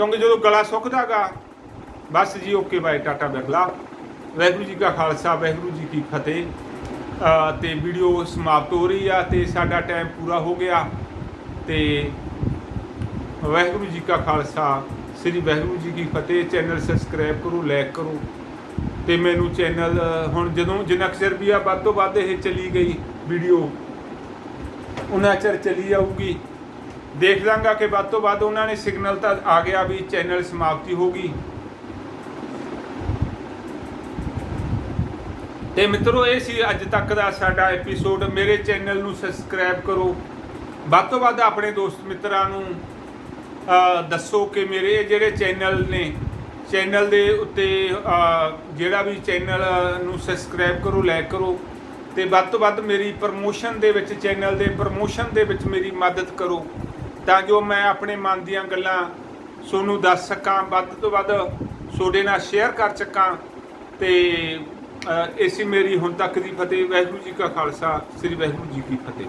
ਕਿਉਂਕਿ ਜਦੋਂ ਗਲਾ ਸੁੱਕਦਾਗਾ ਬਸ ਜੀ ਓਕੇ ਬਾਏ ਟਾਟਾ ਬਖਲਾ ਵਾਹਿਗੁਰੂ ਜੀ ਕਾ ਖਾਲਸਾ ਵਾਹਿਗੁਰੂ ਜੀ ਕੀ ਫਤਿਹ। ਅ, ਤੇ ਵੀਡੀਓ ਸਮਾਪਤ ਹੋ ਰਹੀ ਆ ਤੇ ਸਾਡਾ ਟਾਈਮ ਪੂਰਾ ਹੋ ਗਿਆ। ਤੇ ਵਾਹਿਗੁਰੂ ਜੀ ਕਾ ਖਾਲਸਾ ਸ੍ਰੀ ਵਾਹਿਗੁਰੂ ਜੀ ਕੀ ਫਤਿਹ। ਚੈਨਲ ਸਬਸਕ੍ਰਾਈਬ ਕਰੋ ਲਾਈਕ ਕਰੋ। ਤੇ ਮੈਨੂੰ ਚੈਨਲ ਹੁਣ ਜਦੋਂ ਜਿੰਨਾ ਕੁ ਚਿਰ ਵੀ ਆ ਵੱਧ ਤੋਂ ਵੱਧ ਇਹ ਚਲੀ ਗਈ ਵੀਡੀਓ। ਉਹਨਾਂ ਚਿਰ ਚਲੀ ਜਾਊਗੀ। ਦੇਖ ਲਾਂਗਾ ਕਿ ਵੱਧ ਤੋਂ ਵੱਧ ਉਹਨਾਂ ਨੇ ਸਿਗਨਲ ਤਾਂ ਆ ਗਿਆ ਵੀ ਚੈਨਲ ਸਮਾਪਤੀ ਹੋ ਗਈ। ਤੇ ਮਿੱਤਰੋ, ਇਹ ਸੀ ਅੱਜ ਤੱਕ ਦਾ ਸਾਡਾ ਐਪੀਸੋਡ ਮੇਰੇ ਚੈਨਲ ਨੂੰ ਸਬਸਕ੍ਰਾਈਬ ਕਰੋ। ਵੱਧ ਤੋਂ ਵੱਧ ਆਪਣੇ ਦੋਸਤ ਮਿੱਤਰਾਂ ਨੂੰ ਦੱਸੋ ਕਿ ਮੇਰੇ ਜਿਹੜੇ ਚੈਨਲ ਨੇ, ਚੈਨਲ ਦੇ ਉੱਤੇ ਜਿਹੜਾ ਵੀ ਚੈਨਲ ਨੂੰ ਸਬਸਕ੍ਰਾਈਬ ਕਰੋ ਲਾਈਕ ਕਰੋ, ਤੇ ਵੱਧ ਤੋਂ ਵੱਧ ਮੇਰੀ ਪ੍ਰਮੋਸ਼ਨ ਦੇ ਵਿੱਚ, ਚੈਨਲ ਦੇ ਪ੍ਰਮੋਸ਼ਨ ਦੇ ਵਿੱਚ ਮੇਰੀ ਮਦਦ ਕਰੋ। ਤਾਂ ਜੋ ਮੈਂ ਆਪਣੇ ਮਨ ਦੀਆਂ ਗੱਲਾਂ ਤੁਹਾਨੂੰ ਦੱਸ ਸਕਾਂ ਵੱਧ ਤੋਂ ਵੱਧ ਤੁਹਾਡੇ ਨਾਲ ਸ਼ੇਅਰ ਕਰ ਸਕਾਂ ਤੇ ਅ, ਇਸੀ ਮੇਰੀ ਹੁਣ ਤੱਕ ਦੀ ਫਤਿਹ। ਵਾਹਿਗੁਰੂ ਜੀ ਕਾ ਖਾਲਸਾ ਸ੍ਰੀ ਵਾਹਿਗੁਰੂ ਜੀ ਕੀ ਫਤਿਹ।